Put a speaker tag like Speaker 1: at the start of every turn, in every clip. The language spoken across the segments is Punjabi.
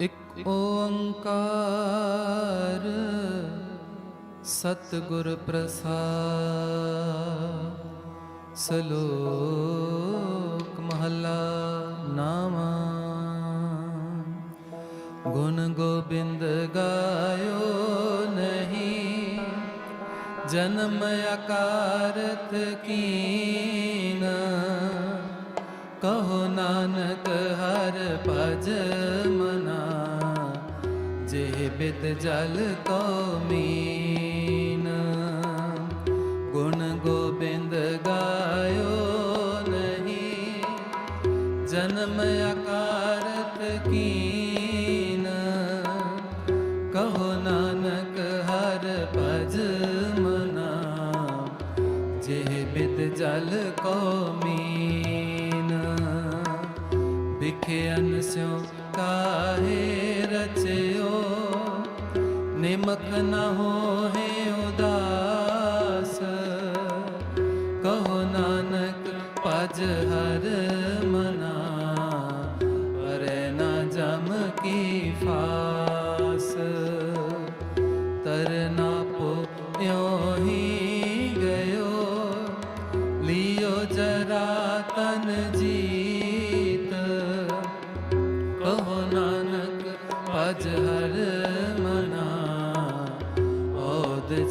Speaker 1: ਇਕ ਓੰਕਾਰ ਸਤਿਗੁਰ ਪ੍ਰਸਾਦ ਸਲੋਕ ਮਹਲਾ ਨਾਮਾ ਗੁਣ ਗੋਬਿੰਦ ਗਾਇਓ ਨਹੀਂ ਜਨਮ ਅਕਾਰਤ ਕੀਨ ਕਹੋ ਨਾਨਕ ਹਰ ਭਜ ਮਨਾ ਬਿਦ ਜਲ ਕੋ ਮੀਨ। ਗੁਣ ਗੋਬਿੰਦ ਗਾਇਓ ਨਹੀਂ, ਜਨਮ ਅਕਾਰਤ ਕੀਨ। ਕਹੋ ਨਾਨਕ ਹਰ ਭਜ ਮਨਾ ਜੇ ਬਿਦ ਜਲ ਕੋ ਮੀਨ। ਵਿਖਿਆਨ ਸਿਉ ਕਾਹੇ ਰਚਿਓ ਨਿਮਕ ਨ ਹੋਏ ਉਦਾਸ। ਕਹੋ ਨਾਨਕ, ਭਜ ਹਰ ਮਨਾ, ਪਰੈ ਨਾ ਜਮ ਕੀ ਫਾਸ। ਤਰਨਾ ਪੋਇਓ ਹੀ ਗਇਓ, ਲਿਓ ਜਰਾ ਤਨ ਜੀ।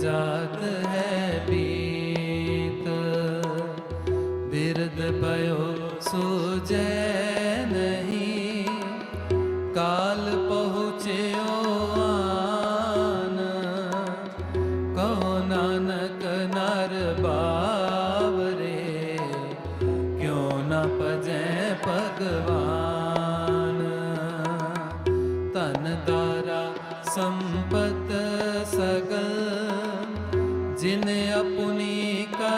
Speaker 1: ਜਾਤ ਹੈ ਬੀਤ ਬਿਰਦ ਪਇਓ ਸੂਜੈ ਨਹੀਂ ਕਾਲ ਪਹੁੰਚਿਓ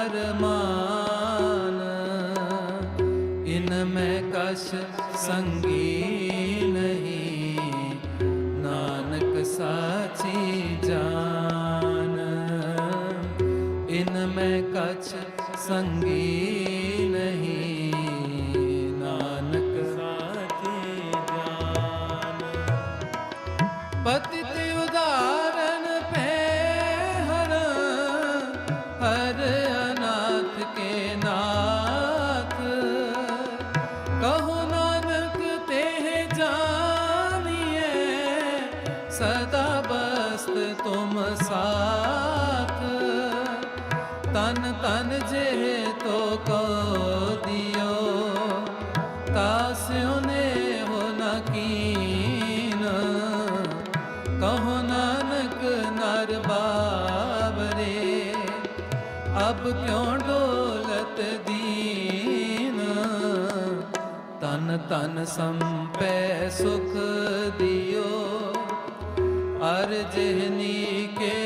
Speaker 1: ਆਪਣੀ ਇਨ ਮੈਂ ਕਛ ਸੰਗੀ ਨਹੀਂ, ਨਾਨਕ ਸਾਚੀ ਜਾਨ। ਇਨ ਮੈਂ ਕਛ ਸੰਗੀ ਨਹੀਂ, ਨਾਨਕ ਸਾਚੀ ਜਾਨ। ਪਤਿਤ ਤਨ ਤਨ ਜੇ ਤੋ ਕੋ ਦਿਓ ਤਾਸਿਉ ਨੇ ਹੋ ਨ ਕੀਨ। ਕਹੋ ਨਾਨਕ ਨਰ ਬਾਬਰੇ ਅਬ ਕਿਉਂ ਡੋਲਤ ਦੀਨ? ਤਨ ਤਨ ਸੰਪੈ ਸੁਖ ਦਿਓ, ਅਰ ਜਿਹਨੀ ਕੇ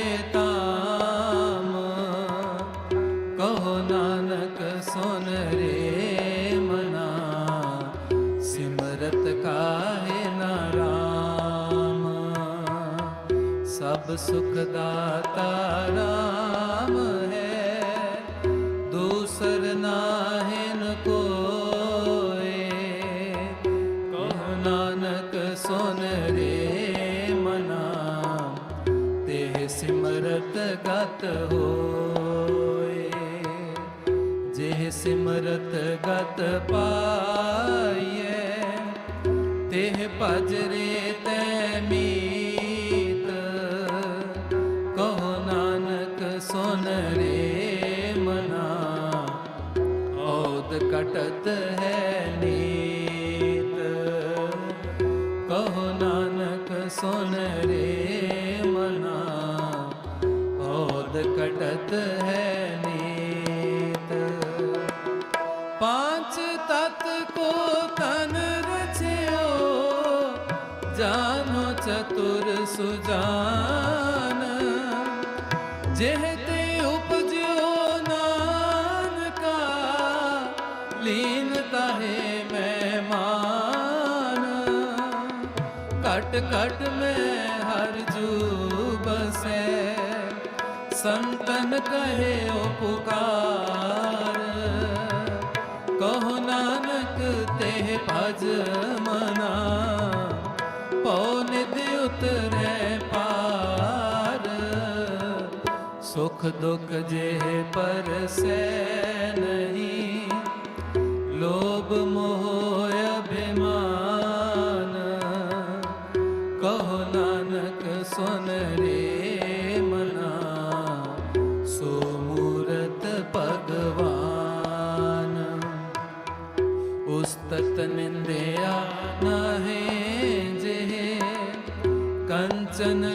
Speaker 1: ਸਭ ਸੁਖ ਦਾਤਾ ਰਾਮ ਹੈ। ਦੂਸਰ ਨਾਹਿਨ ਕੋਏ। ਕਹੋ ਨਾਨਕ ਸੁਨ ਰੇ ਮਨਾ ਤੇ ਸਿਮਰਤ ਗਤ ਹੋਏ। ਜੇ ਸਿਮਰਤ ਗਤ ਪਾਈਐ ਤੇ ਭਜ ਰੇ ਤੈ ਮੀਤ ਔਦ ਕਟਤ ਹੈ ਨੀਤ। ਕਹੋ ਨਾਨਕ ਸੁਨ ਰੇ ਮਨਾ। ਔਦ ਕਟਤ ਹੈ ਨੀਤ। ਪਾਂਚ ਤਤ ਕੋ ਤਨ ਰਚਿਓ ਜਾਨੋ ਚਤੁਰ ਸੁਜਾਨ। ਜਿਹ ਲੀਨ ਤਾਹੇ ਮਹਿਮਾਨ। ਘਟ ਘਟ ਮੈਂ ਹਰ ਜੂ ਬਸੈ ਸੰਤਨ ਕਹੇ ਓ ਪੁਕਾਰ। ਕਹੋ ਨਾਨਕ ਤੇ ਭਜ ਮਨਾ। ਪਉ ਉਤਰੈ ਪਾਰ। ਸੁਖ ਦੁਖ ਜੇ ਪਰਸੈ ਨਹੀਂ। ਲੋਭ ਮੋਹ ਅਭਿਮਾਨ। ਕਹੋ ਨਾਨਕ, ਸੁਨ ਰੇ ਮਨਾ। ਸੋ ਮੂਰਤ ਭਗਵਾਨ। ਉਸਤਤ ਨਿੰਦਿਆ ਨਾਹੇ ਜਿਹ। ਕੰਚਨ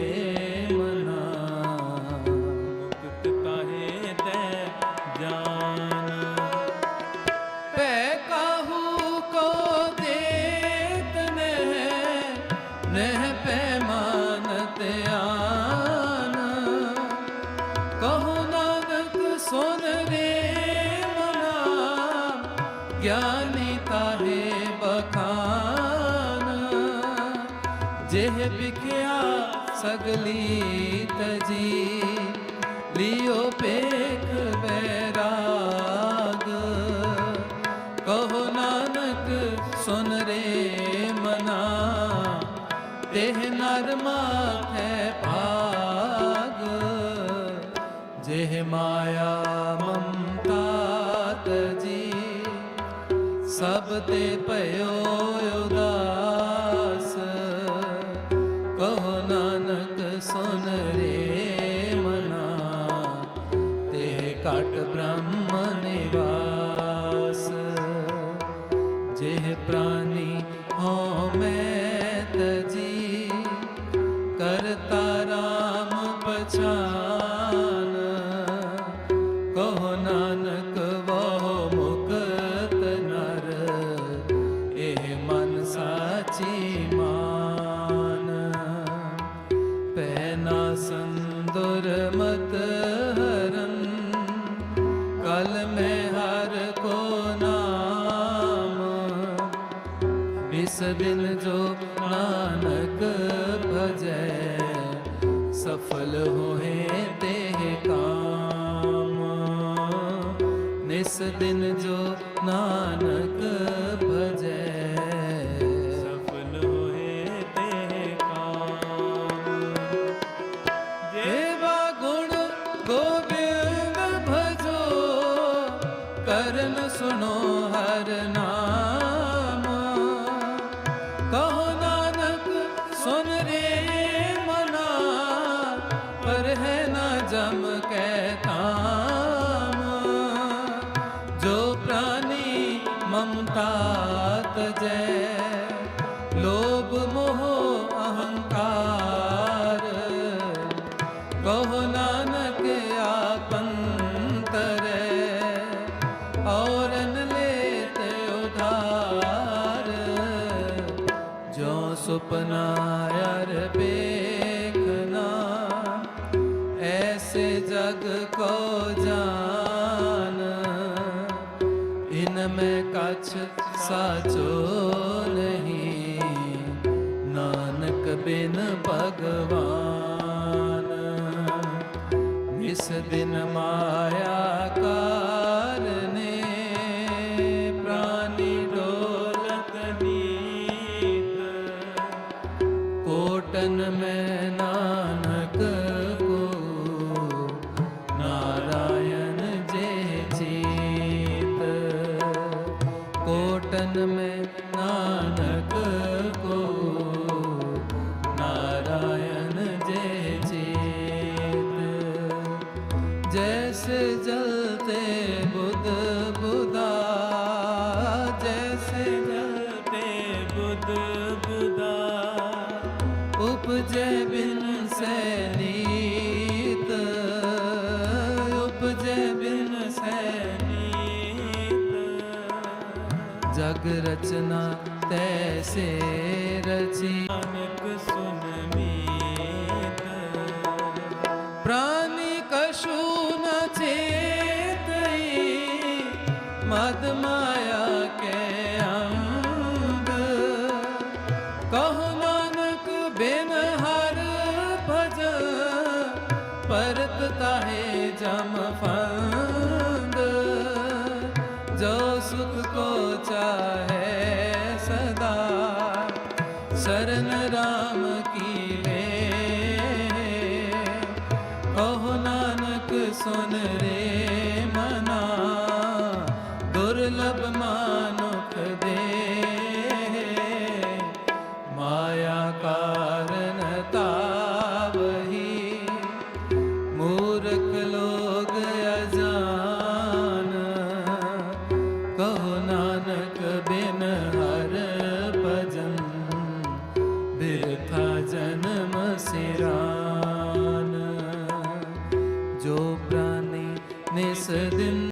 Speaker 2: ਤਾਹੇ ਤੈ ਜਾਨ।
Speaker 1: ਪੈ ਕਾਹੂ ਕੋ ਦੇਤ ਨਹਿ ਨਹਿ ਪੈ ਮਾਨਤ ਆਨ ਕਹੋ ਨਾਨਕ ਸੁਨ ਰੇ ਮਨਾ ਗਿਆਨੀ ਤਾਰੇ ਬਖਾਨ। ਜਿਹ ਵਿਖਿਆ ਸਗਲੀ ਤਜੀ ਲਿਓ ਪੇਖ ਬੈਰਾਗ ਕਹੋ ਨਾਨਕ ਸੁਨ ਰੇ ਮਨਾ, ਦੇਹ ਨਰਮਾ ਹੈ ਭਾਗ, ਜਿਹ ਮਾਇਆ ਮਮਤਾ ਜੀ ਸਭ ਤੇ ਭਇਓ ਜਿਹ ਪ੍ਰਾਨੀ ਹੋ ਮੈਂ ਤਜੀ। ਕਰਤਾ ਰਾਮ ਪਛਾਨ। ਕਹੋ ਨਾਨਕ ਵੋ ਮੁਕਤ ਨਰ। ਇਹ ਮਨ ਸਾਚੀ ਮਾਨ। ਪੈ ਸੰਦੁਰ ਮਤ ਇਸ ਬਿਨ ਜੋ ਨਾਨਕ ਭਜੈ ਸਫਲ ਹੋਏ ਤੇ ਕਾਮ ਨਿਸ ਦਿਨ ਜੋ ਨਾਨਕ ਭਜੈ ਜਮ ਜੋ ਸੁਪਨਾ ਅਰ ਵੇਖਨਾ, ਐਸੇ ਜਗ ਕੋ ਜਾਨ। ਇਨ ਮੈਂ ਕਛ ਸਾਚੋ ਨਹੀਂ, ਨਾਨਕ ਬਿਨ ਭਗਵਾਨ। ਇਸ ਉਪਜੈ ਬਿਨ ਸੈਨੀਤ ਉਪਜੈ ਬਿਨ
Speaker 2: ਸੈਨੀਤ।
Speaker 1: ਜਗ ਰਚਨਾ ਤੈਸੇ ਰਚੀ।
Speaker 2: ਨਾਨਕ ਸੁਨ
Speaker 1: सुख को चाहे सदा शरण राम की ले कहो नानक सुन रे